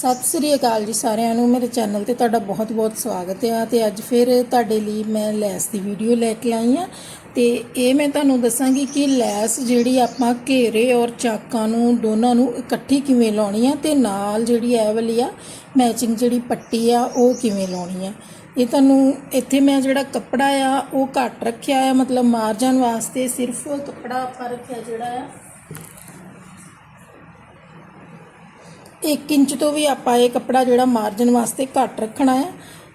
ਸਤਿ ਸ੍ਰੀ ਅਕਾਲ ਜੀ ਸਾਰਿਆਂ ਨੂੰ। ਮੇਰੇ ਚੈਨਲ ਤੇ ਤੁਹਾਡਾ ਬਹੁਤ-ਬਹੁਤ ਸਵਾਗਤ ਹੈ ਤੇ ਅੱਜ ਫਿਰ ਤੁਹਾਡੇ ਲਈ ਮੈਂ ਲੈਸ ਦੀ ਵੀਡੀਓ ਲੈ ਕੇ ਆਈ ਹਾਂ ਤੇ ਇਹ ਮੈਂ ਤੁਹਾਨੂੰ ਦੱਸਾਂਗੀ ਕਿ ਲੈਸ ਜਿਹੜੀ ਆਪਾਂ ਘੇਰੇ ਔਰ ਚਾਕਾਂ ਨੂੰ, ਦੋਨਾਂ ਨੂੰ ਇਕੱਠੀ ਕਿਵੇਂ ਲਾਉਣੀ ਆ ਤੇ ਨਾਲ ਜਿਹੜੀ ਇਹ ਵਾਲੀ ਆ ਮੈਚਿੰਗ ਜਿਹੜੀ ਪੱਟੀ ਆ ਉਹ ਕਿਵੇਂ ਲਾਉਣੀ ਆ। ਇਹ ਤੁਹਾਨੂੰ ਇੱਥੇ ਮੈਂ ਜਿਹੜਾ ਕੱਪੜਾ ਆ ਉਹ ਘੱਟ ਰੱਖਿਆ ਆ, ਮਤਲਬ ਮਾਰਜਨ ਵਾਸਤੇ ਸਿਰਫ ਕੱਪੜਾ ਆਪਾਂ ਰੱਖਿਆ ਜਿਹੜਾ ਆ 1 ਇੰਚ ਤੋਂ ਵੀ ਆਪਾਂ ਇਹ ਕੱਪੜਾ ਜਿਹੜਾ ਮਾਰਜਨ ਵਾਸਤੇ ਘੱਟ ਰੱਖਣਾ ਹੈ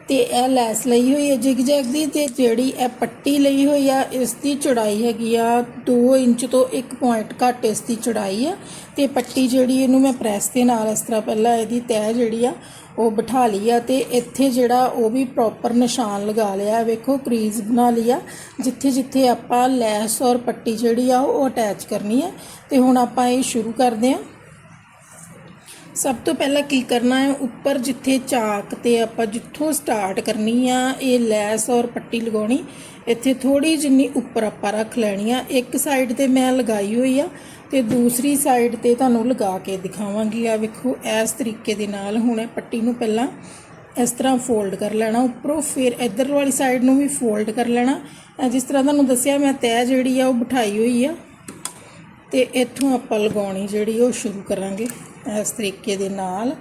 ਤੇ ਇਹ ਲੈਸ ਲਈ ਹੋਈ ਹੈ ਜਿਗ ਜੈਗ ਦੀ ਤੇ ਜਿਹੜੀ ਇਹ ਪੱਟੀ ਲਈ ਹੋਈ ਆ ਇਸ ਦੀ ਚੌੜਾਈ ਹੈਗੀ ਆ 2 ਇੰਚ ਤੋਂ 1 ਪੁਆਇੰਟ ਘੱਟ ਇਸ ਦੀ ਚੌੜਾਈ ਆ ਤੇ ਪੱਟੀ ਜਿਹੜੀ ਇਹਨੂੰ ਮੈਂ ਪ੍ਰੈਸ ਦੇ ਨਾਲ ਇਸ ਤਰ੍ਹਾਂ ਪਹਿਲਾਂ ਇਹਦੀ ਤੈਅ ਜਿਹੜੀ ਆ ਉਹ ਬਿਠਾ ਲਈ ਆ ਤੇ ਇੱਥੇ ਜਿਹੜਾ ਉਹ ਵੀ ਪ੍ਰੋਪਰ ਨਿਸ਼ਾਨ ਲਗਾ ਲਿਆ, ਵੇਖੋ ਕਰੀਜ਼ ਬਣਾ ਲਈ ਆ, ਜਿੱਥੇ ਜਿੱਥੇ ਆਪਾਂ ਲੈਸ ਔਰ ਪੱਟੀ ਜਿਹੜੀ ਆ ਉਹ ਅਟੈਚ ਕਰਨੀ ਹੈ ਤੇ ਹੁਣ ਆਪਾਂ ਇਹ ਸ਼ੁਰੂ ਕਰਦੇ ਹਾਂ ਸਭ ਤੋਂ ਪਹਿਲਾਂ ਕੀ ਕਰਨਾ ਹੈ? ਉੱਪਰ ਜਿੱਥੇ ਚਾਕ ਤੇ ਆਪਾਂ ਜਿੱਥੋਂ ਸਟਾਰਟ ਕਰਨੀ ਆ, ਇਹ ਲੈਸ ਔਰ ਪੱਟੀ ਲਗਾਉਣੀ। ਇੱਥੇ ਥੋੜੀ ਜਿੰਨੀ ਉੱਪਰ ਆਪਾਂ ਰੱਖ ਲੈਣੀ ਆ। ਇੱਕ ਸਾਈਡ ਤੇ ਮੈਂ ਲਗਾਈ ਹੋਈ ਆ ਤੇ ਦੂਸਰੀ ਸਾਈਡ ਤੇ ਤੁਹਾਨੂੰ ਲਗਾ ਕੇ ਦਿਖਾਵਾਂਗੀ। ਆ ਵੇਖੋ, ਇਸ ਤਰੀਕੇ ਦੇ ਨਾਲ ਹੁਣ ਪੱਟੀ ਨੂੰ ਪਹਿਲਾਂ ਇਸ ਤਰ੍ਹਾਂ ਫੋਲਡ ਕਰ ਲੈਣਾ। ਉੱਪਰੋਂ ਫਿਰ ਇੱਧਰ ਵਾਲੀ ਸਾਈਡ ਨੂੰ ਵੀ ਫੋਲਡ ਕਰ ਲੈਣਾ। ਜਿਸ ਤਰ੍ਹਾਂ ਤੁਹਾਨੂੰ ਦੱਸਿਆ, ਮੈਂ ਤੈਅ ਜਿਹੜੀ ਆ ਉਹ ਬਿਠਾਈ ਹੋਈ ਆ। ਤੇ ਇੱਥੋਂ ਆਪਾਂ ਲਗਾਉਣੀ ਜਿਹੜੀ ਉਹ ਸ਼ੁਰੂ ਕਰਾਂਗੇ। ਇਸ ਤਰੀਕੇ ਦੇ ਨਾਲ।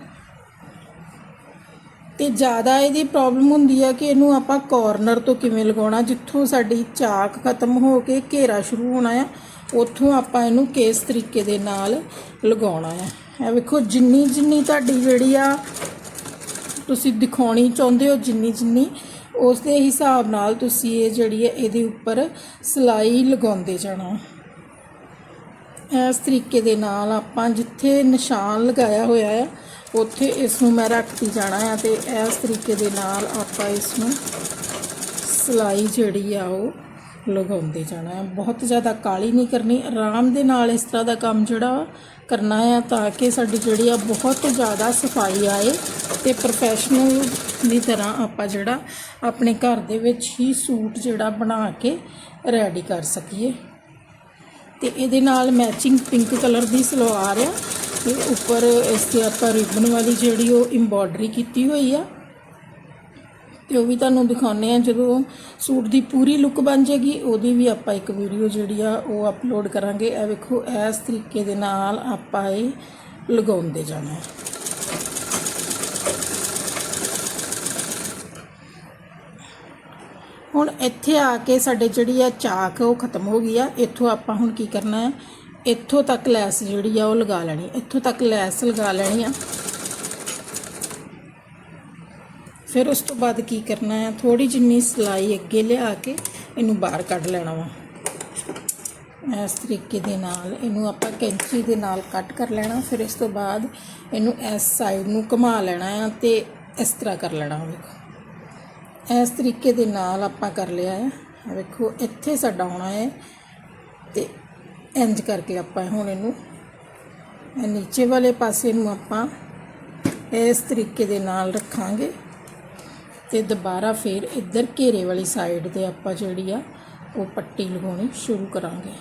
ਤੇ ਜ਼ਿਆਦਾ ਇਹਦੀ ਪ੍ਰੋਬਲਮ ਹੁੰਦੀ ਆ ਕਿ ਇਹਨੂੰ ਆਪਾਂ ਕਾਰਨਰ ਤੋਂ ਕਿਵੇਂ ਲਗਾਉਣਾ, ਜਿੱਥੋਂ ਸਾਡੀ ਚਾਕ ਖਤਮ ਹੋ ਕੇ ਘੇਰਾ ਸ਼ੁਰੂ ਹੋਣਾ ਆ, ਉੱਥੋਂ ਆਪਾਂ ਇਹਨੂੰ ਕਿਸ ਤਰੀਕੇ ਦੇ ਨਾਲ ਲਗਾਉਣਾ ਆ। ਇਹ ਵੇਖੋ ਜਿੰਨੀ ਜਿੰਨੀ ਤੁਹਾਡੀ ਜਿਹੜੀ ਆ, ਤੁਸੀਂ ਦਿਖਾਉਣੀ ਚਾਹੁੰਦੇ ਹੋ ਜਿੰਨੀ ਜਿੰਨੀ ਉਸ ਦੇ ਹਿਸਾਬ ਨਾਲ ਤੁਸੀਂ ਇਹ ਜਿਹੜੀ ਹੈ ਇਹਦੇ ਉੱਪਰ ਸਲਾਈ ਲਗਾਉਂਦੇ ਜਾਣਾ। ਇਸ ਤਰੀਕੇ ਦੇ ਨਾਲ ਆਪਾਂ ਜਿੱਥੇ ਨਿਸ਼ਾਨ ਲਗਾਇਆ ਹੋਇਆ ਹੈ ਉੱਥੇ ਇਸ ਨੂੰ ਮੈਂ ਰੱਖਦੀ ਜਾਣਾ ਹੈ ਤੇ ਇਸ ਤਰੀਕੇ ਦੇ ਨਾਲ ਆਪਾਂ ਇਸ ਨੂੰ ਸਲਾਈ ਜਿਹੜੀ ਆ ਉਹ ਲਗਾਉਂਦੇ ਜਾਣਾ ਹੈ ਬਹੁਤ ਜ਼ਿਆਦਾ ਕਾਲੀ ਨਹੀਂ ਕਰਨੀ, ਆਰਾਮ ਦੇ ਨਾਲ ਇਸ ਤਰ੍ਹਾਂ ਦਾ ਕੰਮ ਜਿਹੜਾ ਕਰਨਾ ਹੈ ਤਾਂ ਕਿ ਸਾਡੀ ਜਿਹੜੀ ਆ ਬਹੁਤ ਜ਼ਿਆਦਾ ਸਫ਼ਾਈ ਆਏ ਤੇ ਪ੍ਰੋਫੈਸ਼ਨਲ ਦੀ ਤਰ੍ਹਾਂ ਆਪਾਂ ਜਿਹੜਾ ਆਪਣੇ ਘਰ ਦੇ ਵਿੱਚ ਹੀ ਸੂਟ ਜਿਹੜਾ ਬਣਾ ਕੇ ਰੈਡੀ ਕਰ ਸਕੀਏ। ਤੇ ਇਹਦੇ ਨਾਲ ਮੈਚਿੰਗ ਪਿੰਕ ਕਲਰ ਦੀ ਸਲਵਾਰ ਆ। ਤੇ ਉੱਪਰ ਇਸ ਤੇ ਆਪਾਂ ਰਿਬਨ ਵਾਲੀ ਜਿਹੜੀ ਉਹ ਐਮਬੋਡਰੀ ਕੀਤੀ ਹੋਈ ਆ। ਤੇ ਉਹ ਵੀ ਤੁਹਾਨੂੰ ਦਿਖਾਉਣੇ ਆ, ਜਦੋਂ ਸੂਟ ਦੀ ਪੂਰੀ ਲੁੱਕ ਬਣ ਜਾਏਗੀ, ਉਹਦੀ ਵੀ ਆਪਾਂ ਇੱਕ ਵੀਡੀਓ ਜਿਹੜੀ ਆ ਉਹ ਅਪਲੋਡ ਕਰਾਂਗੇ। ਇਹ ਵੇਖੋ, ਇਸ ਤਰੀਕੇ ਦੇ ਨਾਲ ਆਪਾਂ ਇਹ ਲਗਾਉਂਦੇ ਜਾਣਾ। ਹੁਣ ਇੱਥੇ ਆ ਕੇ ਸਾਡੇ ਜਿਹੜੀ ਆ ਚਾਕ ਉਹ ਖਤਮ ਹੋ ਗਈ ਆ। ਇੱਥੋਂ ਆਪਾਂ ਹੁਣ ਕੀ ਕਰਨਾ ਹੈ? ਇੱਥੋਂ ਤੱਕ ਲੈਸ ਜਿਹੜੀ ਆ ਉਹ ਲਗਾ ਲੈਣੀ। ਇੱਥੋਂ ਤੱਕ ਲੈਸ ਲਗਾ ਲੈਣੀ ਆ। ਫਿਰ ਉਸ ਤੋਂ ਬਾਅਦ ਕੀ ਕਰਨਾ ਹੈ? ਥੋੜੀ ਜਿੰਨੀ ਸਲਾਈ ਅੱਗੇ ਲਿਆ ਕੇ ਇਹਨੂੰ ਬਾਹਰ ਕੱਢ ਲੈਣਾ ਵਾ। ਇਸ ਤਰੀਕੇ ਦੇ ਨਾਲ ਇਹਨੂੰ ਆਪਾਂ ਕੈਂਚੀ ਦੇ ਨਾਲ ਕੱਟ ਕਰ ਲੈਣਾ। ਫਿਰ ਇਸ ਤੋਂ ਬਾਅਦ ਇਹਨੂੰ ਇਸ ਸਾਈਡ ਨੂੰ ਘੁਮਾ ਲੈਣਾ ਆ ਤੇ ਇਸ ਤਰ੍ਹਾਂ ਕਰ ਲੈਣਾ ਵੇਖੋ। ਇਸ ਤਰੀਕੇ ਦੇ ਨਾਲ ਆਪਾਂ ਕਰ ਲਿਆ ਹੈ। ਵੇਖੋ, ਇੱਥੇ ਸਾਡਾ ਆਉਣਾ ਹੈ ਤੇ ਇੰਜ ਕਰਕੇ ਆਪਾਂ ਹੁਣ ਇਹਨੂੰ ਨੀਚੇ ਵਾਲੇ ਪਾਸੇ ਨੂੰ ਆਪਾਂ ਇਸ ਤਰੀਕੇ ਦੇ ਨਾਲ ਰੱਖਾਂਗੇ ਤੇ ਦੁਬਾਰਾ ਫਿਰ ਇੱਧਰ ਘੇਰੇ ਵਾਲੀ ਸਾਈਡ ਤੇ ਆਪਾਂ ਜਿਹੜੀ ਆ ਉਹ ਪੱਟੀ ਲਗਾਉਣੀ ਸ਼ੁਰੂ ਕਰਾਂਗੇ।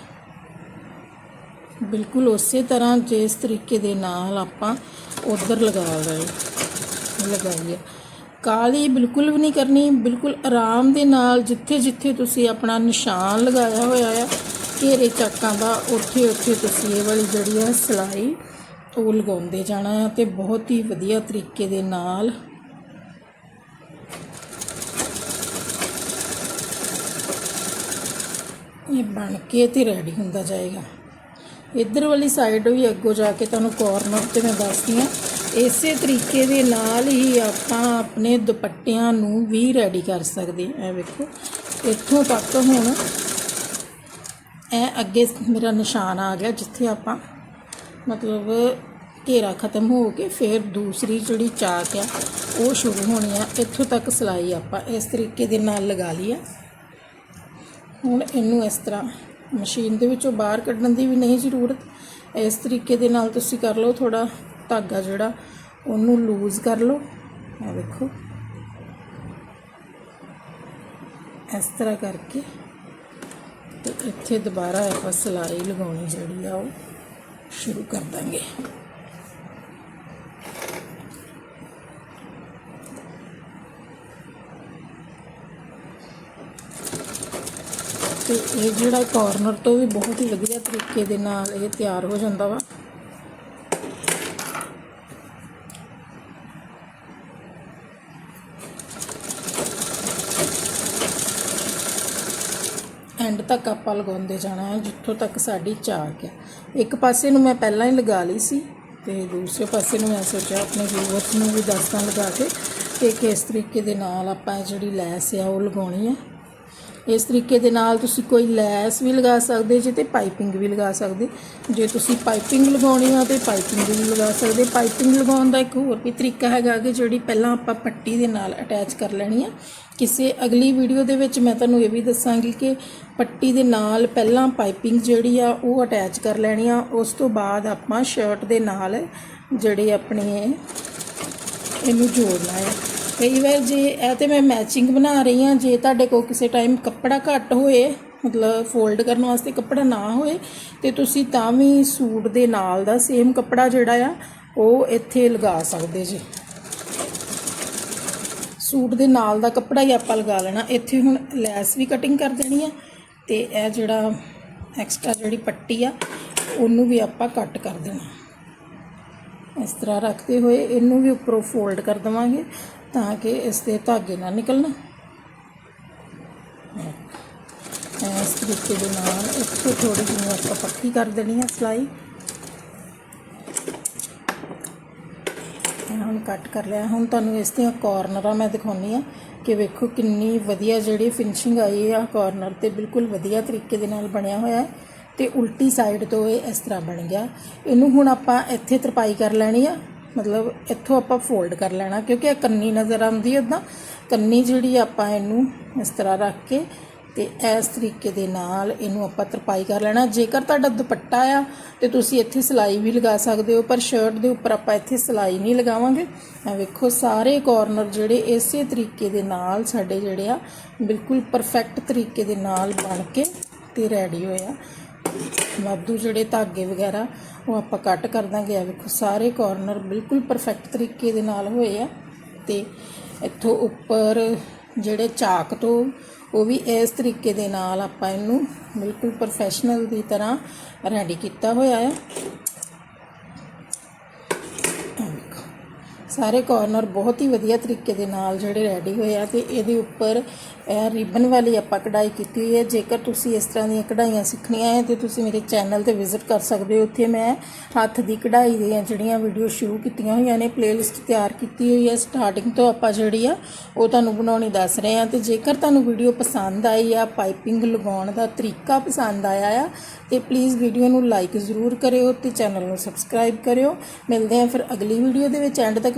ਬਿਲਕੁਲ ਉਸੇ ਤਰ੍ਹਾਂ ਜਿਸ ਤਰੀਕੇ ਦੇ ਨਾਲ ਆਪਾਂ ਉਧਰ ਲਗਾ ਰਹੇ ਲਗਾਈਏ। ਕਾਲੀ ਬਿਲਕੁਲ ਵੀ ਨਹੀਂ ਕਰਨੀ, ਬਿਲਕੁਲ ਆਰਾਮ ਦੇ ਨਾਲ ਜਿੱਥੇ ਜਿੱਥੇ ਤੁਸੀਂ ਆਪਣਾ ਨਿਸ਼ਾਨ ਲਗਾਇਆ ਹੋਇਆ ਆ, ਘੇਰੇ ਚੱਕਾਂ ਦਾ, ਉੱਥੇ ਉੱਥੇ ਤੁਸੀਂ ਇਹ ਵਾਲੀ ਜਿਹੜੀ ਆ ਸਲਾਈ ਉਹ ਲਗਾਉਂਦੇ ਜਾਣਾ ਆ ਤੇ ਬਹੁਤ ਹੀ ਵਧੀਆ ਤਰੀਕੇ ਦੇ ਨਾਲ ਇਹ ਬਣ ਕੇ ਤੇ ਰੈਡੀ ਹੁੰਦਾ ਜਾਏਗਾ। ਇੱਧਰ ਵਾਲੀ ਸਾਈਡ ਵੀ ਅੱਗੋਂ ਜਾ ਕੇ ਤੁਹਾਨੂੰ ਕਾਰਨਰ ਤੇ ਮੈਂ ਦੱਸਦੀ ਹਾਂ ਇਸੇ ਤਰੀਕੇ ਦੇ ਨਾਲ ਹੀ ਆਪਾਂ ਆਪਣੇ ਦੁਪੱਟਿਆਂ ਨੂੰ ਵੀ ਰੈਡੀ ਕਰ ਸਕਦੇ ਆ ਵੇਖੋ, ਇੱਥੋਂ ਤੱਕ ਹੁਣ ਇਹ ਅੱਗੇ ਮੇਰਾ ਨਿਸ਼ਾਨ ਆ ਗਿਆ, ਜਿੱਥੇ ਆਪਾਂ ਮਤਲਬ ਘੇਰਾ ਖਤਮ ਹੋ ਕੇ ਫਿਰ ਦੂਸਰੀ ਜਿਹੜੀ ਚਾਕ ਆ, ਉਹ ਸ਼ੁਰੂ ਹੋਣੀ ਆ। ਇੱਥੋਂ ਤੱਕ ਸਲਾਈ ਆਪਾਂ ਇਸ ਤਰੀਕੇ ਦੇ ਨਾਲ ਲਗਾ ਲਈ ਆ। ਹੁਣ ਇਹਨੂੰ ਇਸ ਤਰ੍ਹਾਂ ਮਸ਼ੀਨ ਦੇ ਵਿੱਚੋਂ ਬਾਹਰ ਕੱਢਣ ਦੀ ਵੀ ਨਹੀਂ ਜ਼ਰੂਰਤ। ਇਸ ਤਰੀਕੇ ਦੇ ਨਾਲ ਤੁਸੀਂ ਕਰ ਲਓ ਥੋੜਾ ਧਾਗਾ ਜਿਹੜਾ, ਉਹਨੂੰ ਲੂਜ਼ ਕਰ ਲਓ। ਆ ਵੇਖੋ। ਇਸ ਤਰ੍ਹਾਂ ਕਰਕੇ ਤੇ ਇੱਥੇ ਦੁਬਾਰਾ ਆਪਾਂ ਸਲਾਈ ਲਗਾਉਣੀ ਜਿਹੜੀ ਆ, ਉਹ ਸ਼ੁਰੂ ਕਰ ਦਾਂਗੇ। ਤੇ ਇਹ ਜਿਹੜਾ ਕਾਰਨਰ ਤੋਂ ਵੀ ਬਹੁਤ ਹੀ ਵਧੀਆ ਤਰੀਕੇ ਦੇ ਨਾਲ ਇਹ ਤਿਆਰ ਹੋ ਜਾਂਦਾ ਵਾ। ਐਂਡ ਤੱਕ ਆਪਾਂ ਲਗਾਉਂਦੇ ਜਾਣਾ ਹੈ, ਜਿੱਥੋਂ ਤੱਕ ਸਾਡੀ ਚਾਕ ਹੈ। ਇੱਕ ਪਾਸੇ ਨੂੰ ਮੈਂ ਪਹਿਲਾਂ ਹੀ ਲਗਾ ਲਈ ਸੀ ਤੇ ਦੂਸਰੇ ਪਾਸੇ ਨੂੰ ਮੈਂ ਸੋਚਿਆ ਆਪਣੇ ਵਿਊਅਰਸ ਨੂੰ ਵੀ ਦੱਸਦਾ ਲਗਾ ਕੇ, ਕਿ ਕਿਸ ਤਰੀਕੇ ਦੇ ਨਾਲ ਆਪਾਂ ਜਿਹੜੀ ਲੈਸ ਆ ਉਹ ਲਗਾਉਣੀ ਹੈ। ਇਸ ਤਰੀਕੇ ਦੇ ਨਾਲ ਤੁਸੀਂ ਕੋਈ ਲੈਸ ਵੀ ਲਗਾ ਸਕਦੇ, ਜੇ ਤੇ ਪਾਈਪਿੰਗ ਵੀ ਲਗਾ ਸਕਦੇ। ਜੇ ਤੁਸੀਂ ਪਾਈਪਿੰਗ ਲਗਾਉਣੀ ਆ ਤੇ ਪਾਈਪਿੰਗ ਵੀ ਲਗਾ ਸਕਦੇ। ਪਾਈਪਿੰਗ ਲਗਾਉਣ ਦਾ ਇੱਕ ਹੋਰ ਵੀ ਤਰੀਕਾ ਹੈਗਾ ਕਿ ਜਿਹੜੀ ਪਹਿਲਾਂ ਆਪਾਂ ਪੱਟੀ ਦੇ ਨਾਲ ਅਟੈਚ ਕਰ ਲੈਣੀ ਆ। ਕਿਸੇ ਅਗਲੀ ਵੀਡੀਓ ਦੇ ਵਿੱਚ ਮੈਂ ਤੁਹਾਨੂੰ ਇਹ ਵੀ ਦੱਸਾਂਗੀ ਕਿ ਪੱਟੀ ਦੇ ਨਾਲ ਪਹਿਲਾਂ ਪਾਈਪਿੰਗ ਜਿਹੜੀ ਆ ਉਹ ਅਟੈਚ ਕਰ ਲੈਣੀ ਆ। ਉਸ ਤੋਂ ਬਾਅਦ ਆਪਾਂ ਸ਼ਰਟ ਦੇ ਨਾਲ ਜਿਹੜੇ ਆਪਣੇ ਇਹਨੂੰ ਜੋੜਨਾ ਹੈ ਕਈ ਵਾਰ ਜੇ ਇਹ ਤੇ ਮੈਂ ਮੈਚਿੰਗ ਬਣਾ ਰਹੀ ਹਾਂ, ਜੇ ਤੁਹਾਡੇ ਕੋਲ ਕਿਸੇ ਟਾਈਮ ਕੱਪੜਾ ਘੱਟ ਹੋਏ, ਮਤਲਬ ਫੋਲਡ ਕਰਨ ਵਾਸਤੇ ਕੱਪੜਾ ਨਾ ਹੋਏ, ਤੇ ਤੁਸੀਂ ਤਾਂ ਵੀ ਸੂਟ ਦੇ ਨਾਲ ਦਾ ਸੇਮ ਕੱਪੜਾ ਜਿਹੜਾ ਆ, ਉਹ ਇੱਥੇ ਲਗਾ ਸਕਦੇ ਜੀ। ਸੂਟ ਦੇ ਨਾਲ ਦਾ ਕੱਪੜਾ ਹੀ ਆਪਾਂ ਲਗਾ ਲੈਣਾ। ਇੱਥੇ ਹੁਣ ਲੈਸ ਵੀ ਕਟਿੰਗ ਕਰ ਦੇਣੀ ਆ, ਤੇ ਇਹ ਜਿਹੜਾ ਐਕਸਟਰਾ ਜਿਹੜੀ ਪੱਟੀ ਆ, ਉਹਨੂੰ ਵੀ ਆਪਾਂ ਕੱਟ ਕਰ ਦੇਣਾ। ਇਸ ਤਰ੍ਹਾਂ ਰੱਖਦੇ ਹੋਏ ਇਹਨੂੰ ਵੀ ਉੱਪਰੋਂ ਫੋਲਡ ਕਰ ਦਵਾਂਗੇ ਤਾਂ ਕਿ ਇਸ ਦੇ ਧਾਗੇ ਨਾ ਨਿਕਲਣ। ਇਸ ਤਰੀਕੇ ਦੇ ਨਾਲ ਇੱਥੇ ਥੋੜੀ ਜਿਹੀ ਆਪਾਂ ਪੱਕੀ ਕਰ ਦੇਣੀ ਹੈ ਸਲਾਈ। ਇਹ ਹੁਣ ਕੱਟ ਕਰ ਲਿਆ। ਹੁਣ ਤੁਹਾਨੂੰ ਇਸ ਦੀਆਂ ਕਾਰਨਰਾਂ ਮੈਂ ਦਿਖਾਉਣੀ ਆ ਕਿ ਵੇਖੋ ਕਿੰਨੀ ਵਧੀਆ ਜਿਹੜੀ ਫਿਨਿਸ਼ਿੰਗ ਆਈ ਆ ਕਾਰਨਰ ਤੇ। ਬਿਲਕੁਲ ਵਧੀਆ ਤਰੀਕੇ ਦੇ ਨਾਲ ਬਣਿਆ ਹੋਇਆ ਹੈ। ਤੇ ਉਲਟੀ ਸਾਈਡ ਤੋਂ ਇਹ ਇਸ ਤਰ੍ਹਾਂ ਬਣ ਗਿਆ। ਇਹਨੂੰ ਹੁਣ ਆਪਾਂ ਇੱਥੇ ਤਰਪਾਈ ਕਰ ਲੈਣੀ ਆ। ਮਤਲਬ ਇੱਥੋਂ ਆਪਾਂ ਫੋਲਡ ਕਰ ਲੈਣਾ, ਕਿਉਂਕਿ ਇਹ ਕੰਨੀ ਨਜ਼ਰ ਆਉਂਦੀ ਹੈ ਉਦਾਂ ਕੰਨੀ ਜਿਹੜੀ ਆਪਾਂ ਇਹਨੂੰ ਇਸ ਤਰ੍ਹਾਂ ਰੱਖ ਕੇ ਤੇ ਇਸ ਤਰੀਕੇ ਦੇ ਨਾਲ ਇਹਨੂੰ ਆਪਾਂ ਤਰਪਾਈ ਕਰ ਲੈਣਾ। ਜੇਕਰ ਤੁਹਾਡਾ ਦੁਪੱਟਾ ਆ ਤੇ ਤੁਸੀਂ ਇੱਥੇ ਸਿਲਾਈ ਵੀ ਲਗਾ ਸਕਦੇ ਹੋ, ਪਰ ਸ਼ਰਟ ਦੇ ਉੱਪਰ ਆਪਾਂ ਇੱਥੇ ਸਿਲਾਈ ਨਹੀਂ ਲਗਾਵਾਂਗੇ। ਆ ਵੇਖੋ, ਸਾਰੇ ਕਾਰਨਰ ਜਿਹੜੇ ਇਸੇ ਤਰੀਕੇ ਦੇ ਨਾਲ ਸਾਡੇ ਜਿਹੜੇ ਆ, ਬਿਲਕੁਲ ਪਰਫੈਕਟ ਤਰੀਕੇ ਦੇ ਨਾਲ ਬਣ ਕੇ ਤੇ ਰੈਡੀ ਹੋਇਆ ਵਾਧੂ ਜਿਹੜੇ ਧਾਗੇ ਵਗੈਰਾ ਉਹ ਆਪਾਂ ਕੱਟ ਕਰ ਦਾਂਗੇ। ਆ ਵੇਖੋ, ਸਾਰੇ ਕਾਰਨਰ ਬਿਲਕੁਲ ਪਰਫੈਕਟ ਤਰੀਕੇ ਦੇ ਨਾਲ ਹੋਏ ਆ। ਤੇ ਇੱਥੋਂ ਉੱਪਰ ਜਿਹੜੇ ਚਾਕ ਤੋਂ, ਉਹ ਵੀ ਇਸ ਤਰੀਕੇ ਦੇ ਨਾਲ ਆਪਾਂ ਇਹਨੂੰ ਬਿਲਕੁਲ ਪ੍ਰੋਫੈਸ਼ਨਲ ਦੀ ਤਰ੍ਹਾਂ ਰੈਡੀ ਕੀਤਾ ਹੋਇਆ ਹੈ ਆਹ ਵੇਖੋ। ਸਾਰੇ ਕਾਰਨਰ ਬਹੁਤ ਹੀ ਵਧੀਆ ਤਰੀਕੇ ਦੇ ਨਾਲ ਜਿਹੜੇ ਰੈਡੀ ਹੋਏ ਆ ਤੇ ਇਹਦੇ ਉੱਪਰ, ਇਹ ਰਿਬਨ ਵਾਲੀ ਆਪਾਂ ਕਢਾਈ ਕੀਤੀ ਹੋਈ ਹੈ। ਜੇਕਰ ਤੁਸੀਂ ਇਸ ਤਰ੍ਹਾਂ ਦੀਆਂ ਕਢਾਈਆਂ ਸਿੱਖਣੀਆਂ ਹੈ ਤੇ ਤੁਸੀਂ ਮੇਰੇ ਚੈਨਲ ਤੇ ਵਿਜ਼ਿਟ ਕਰ ਸਕਦੇ ਹੋ। ਉੱਥੇ ਮੈਂ ਹੱਥ ਦੀ ਕਢਾਈ ਦੀਆਂ ਜਿਹੜੀਆਂ ਵੀਡੀਓ ਸ਼ੁਰੂ ਕੀਤੀਆਂ ਹੋਈਆਂ ਨੇ ਪਲੇਲਿਸਟ ਤਿਆਰ ਕੀਤੀ ਹੋਈ ਹੈ। ਸਟਾਰਟਿੰਗ ਤੋਂ ਆਪਾਂ ਜਿਹੜੀ ਆ, ਉਹ ਤੁਹਾਨੂੰ ਬਣਾਉਣੀ ਦੱਸ ਰਹੇ ਆ ਤੇ ਜੇਕਰ ਤੁਹਾਨੂੰ ਵੀਡੀਓ ਪਸੰਦ ਆਈ ਆ ਪਾਈਪਿੰਗ ਲਗਾਉਣ ਦਾ ਤਰੀਕਾ ਪਸੰਦ ਆਇਆ ਆ, ਤੇ ਪਲੀਜ਼ ਵੀਡੀਓ ਨੂੰ ਲਾਈਕ ਜ਼ਰੂਰ ਕਰਿਓ ਤੇ ਚੈਨਲ ਨੂੰ ਸਬਸਕ੍ਰਾਈਬ ਕਰਿਓ। ਮਿਲਦੇ ਆ ਫਿਰ ਅਗਲੀ ਵੀਡੀਓ ਦੇ ਵਿੱਚ। ਐਂਡ ਤੱਕ